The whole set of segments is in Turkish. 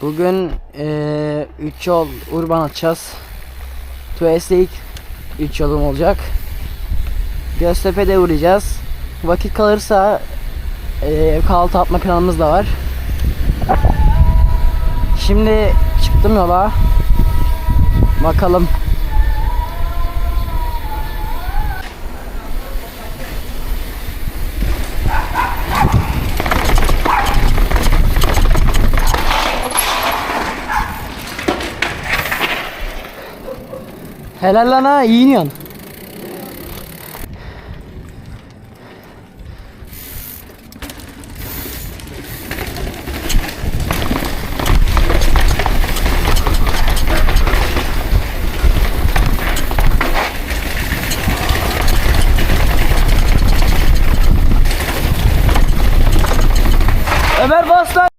Bugün 3 yol urban atacağız. Tuesday 3 yolum olacak. Göztepe'de uğrayacağız. Vakit kalırsa eee kahvaltı atma planımız da var. Şimdi çıktım yola. Bakalım. Helal lan ha iyi iniyorsun. Ömer bas lan.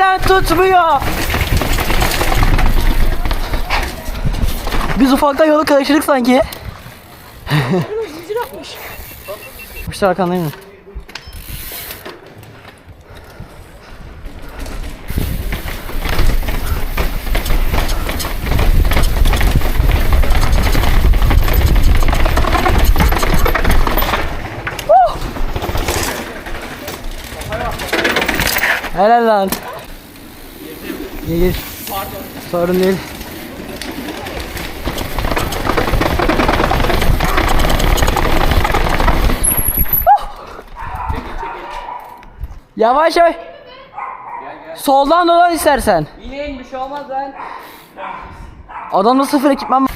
Fren tutmuyor. Biz ufaktan yolu karıştırdık sanki. Zincir atmış. İşte arkandayım. ben. Helal lan. Gir gir. Sorun değil. Yavaş yavaş. Soldan dolan istersen. Yine bir şey olmaz lan. Adamda sıfır ekipman var.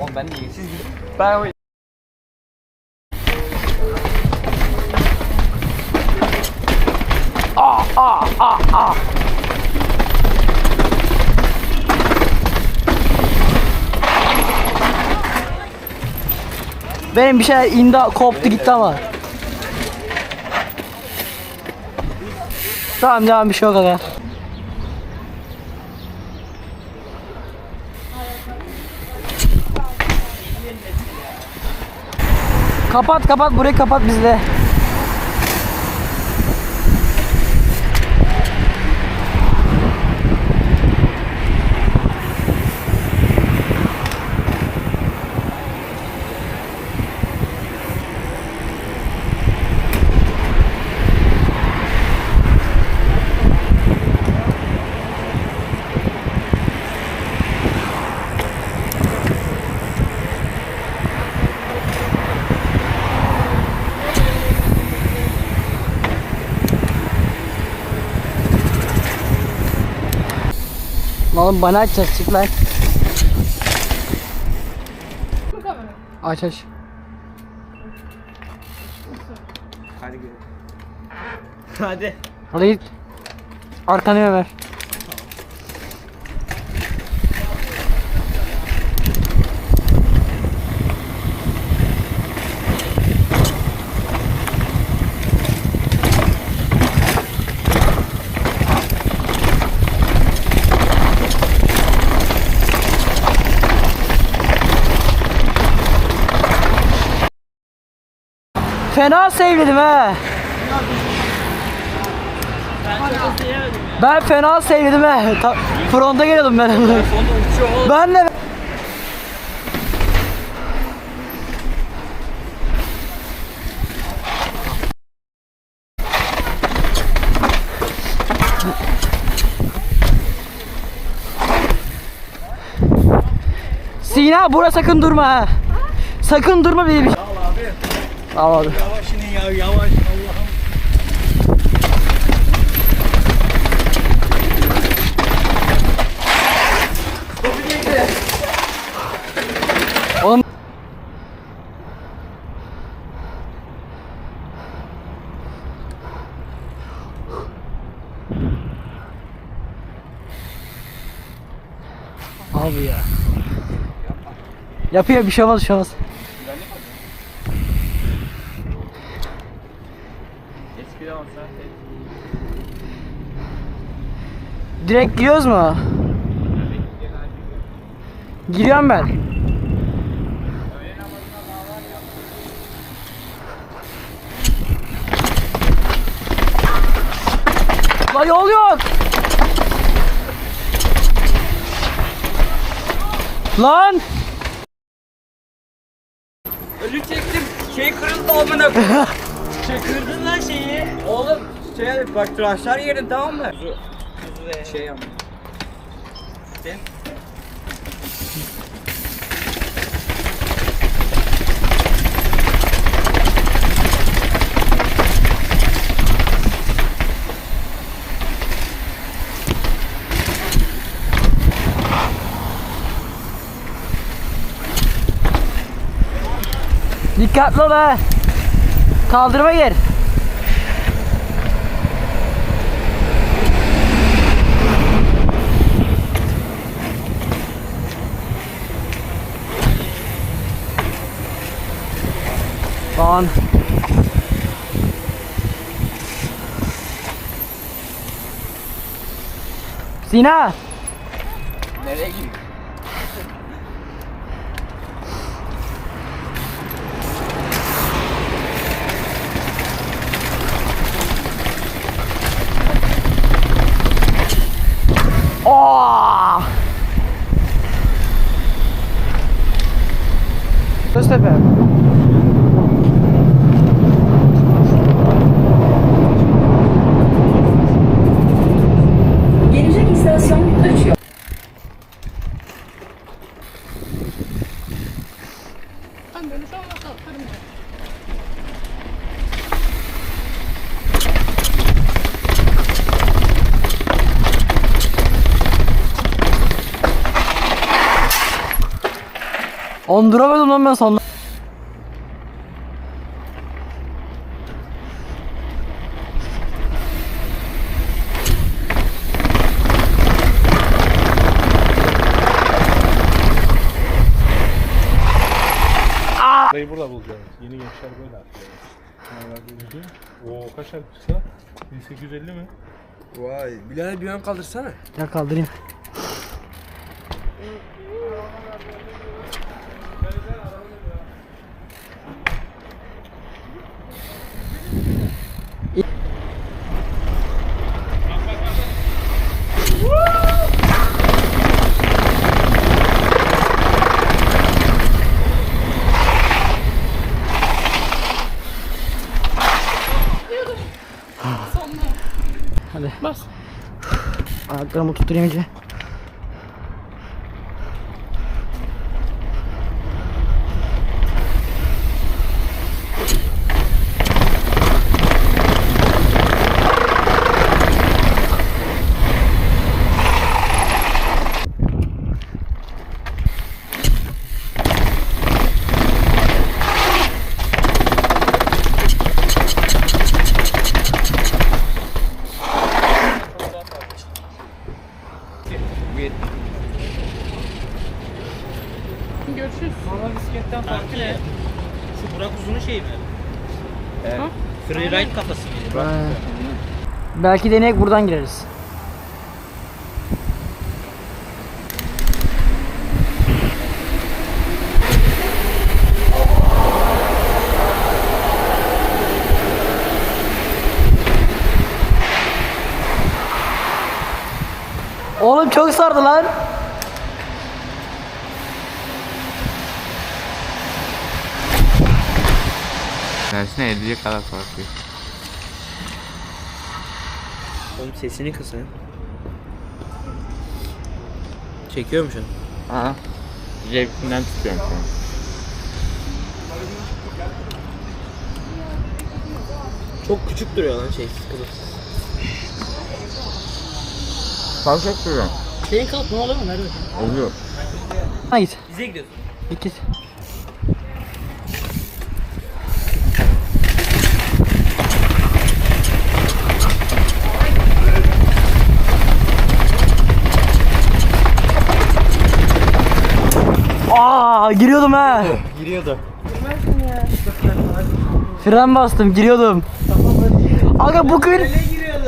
Oğlum ben niye siz. Ben Benim bir şey indi koptu gitti ama. Tamam devam bir şey o kadar. Kapat kapat burayı kapat bizde. Oğlum bana açacağız çık lan. Aç aç. Hadi gidelim. Hadi. Hadi git. Arkanı ver. Fena sevdim he. Ben fena sevdim he. Ta- fronta geliyordum ben. ben de Sina bura sakın durma ha. Sakın durma benim. Al abi. Yavaş inin ya yavaş Allah'ım. Oğlum Abi ya. Yapıyor bir şey olmaz bir şey olmaz. Direkt gidiyoruz mu? Giriyorum ben. La yol yok. Lan! Ölü çektim. Şey kırıldı amına koyayım. şey kırdın lan şeyi. Oğlum şey bak tıraşlar yerin tamam mı? Kuzu. Kuzu Şey yap. Sen Dikkatli ol ha. Kaldırıma gir. Lan. Sina. Onduramadım lan ben sonunda. Dayı burada bulacağız. Yeni gençler böyle atlıyor. Oo kaç elbise? 1850 mi? Vay Bilal bir yan kaldırsana. Ya kaldırayım. Bakalım bu tutuyor. Görüşürüz. Normal bisikletten farkı ne? Şu Burak Uzun'un şeyi mi? Evet. Freeride kafası mıydı? Ha. Belki deneyek buradan gireriz. Oğlum çok sardı lan. Tersine 50'ye kadar fark yok. Oğlum sesini kısın. Çekiyor mu şu an? Aha. Cebimden tutuyorum şu an. Çok küçük duruyor lan şey kılıf. Fark etmiyor. Senin kalıp ne oluyor mu? Nerede? Oluyor. Ha git. Bize gidiyorsun. Git git. Aa giriyordum ha. Giriyordu. Fren bastım giriyordum. Aga bugün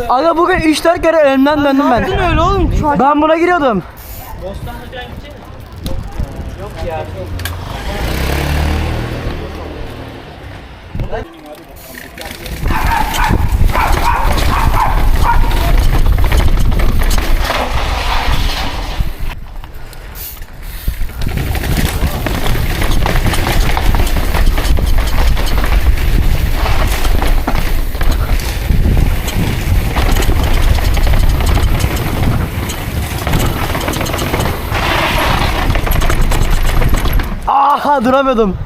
Aga bugün 3-4 kere önümden döndüm ben. öyle oğlum? Ben buna giriyordum. Bostanlı falan gidecek misin? Yok ya. Aha duramıyordum.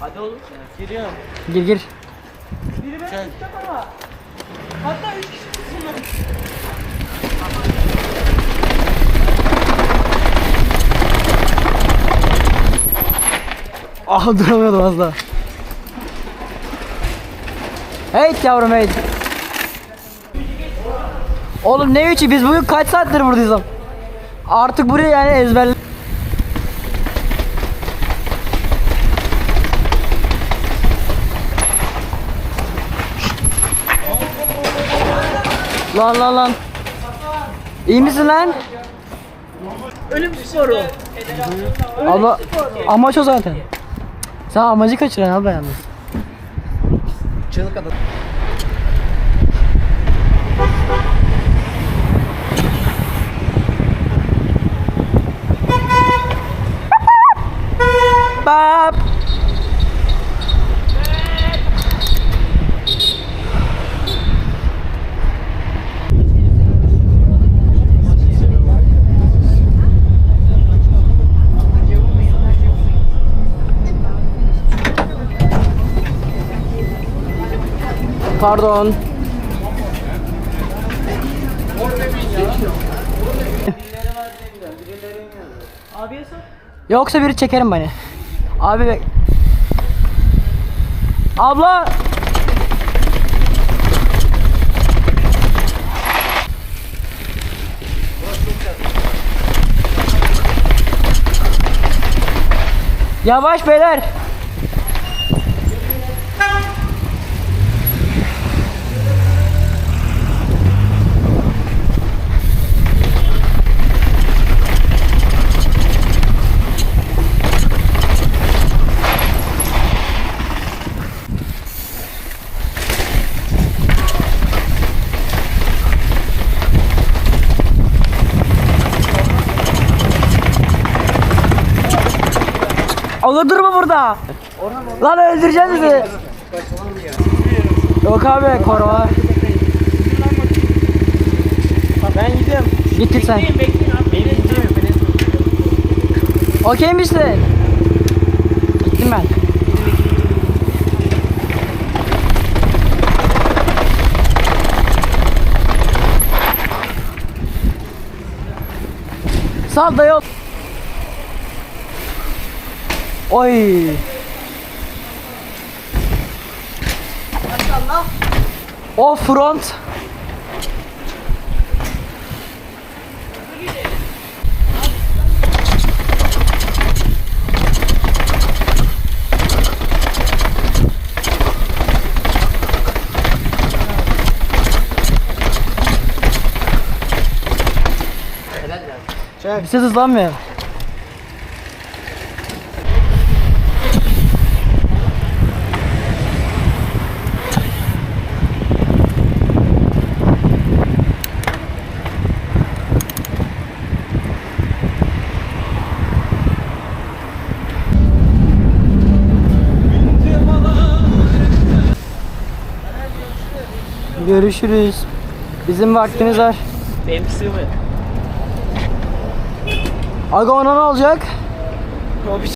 Hadi oğlum. Giriyorum. Gir gir. Hatta üç kişi tutsunlar. Aha duramıyordum az daha. Hey yavrum hey. Oğlum ne üçü biz bugün kaç saattir buradayız lan? Artık buraya yani ezberle. Lan lan lan. İyi misin lan? Ölüm sporu. Ama amaç o zaten. Sen amacı kaçıran abla yalnız. Çığlık adam. Pardon. Abiye sor. Yoksa biri çekerim beni. Abi bek. Abla. Yavaş beyler. Oğlum durma burada. Lan öldüreceğim bizi. Yok abi koruma. Ben gidiyorum. Git git sen. Okey misin? Gittim ben. Sal da yol. Oy. O front. Bir ses hızlanmıyor. Görüşürüz. Bizim vaktimiz var. Benim sığmı. Aga ona ne olacak? O bir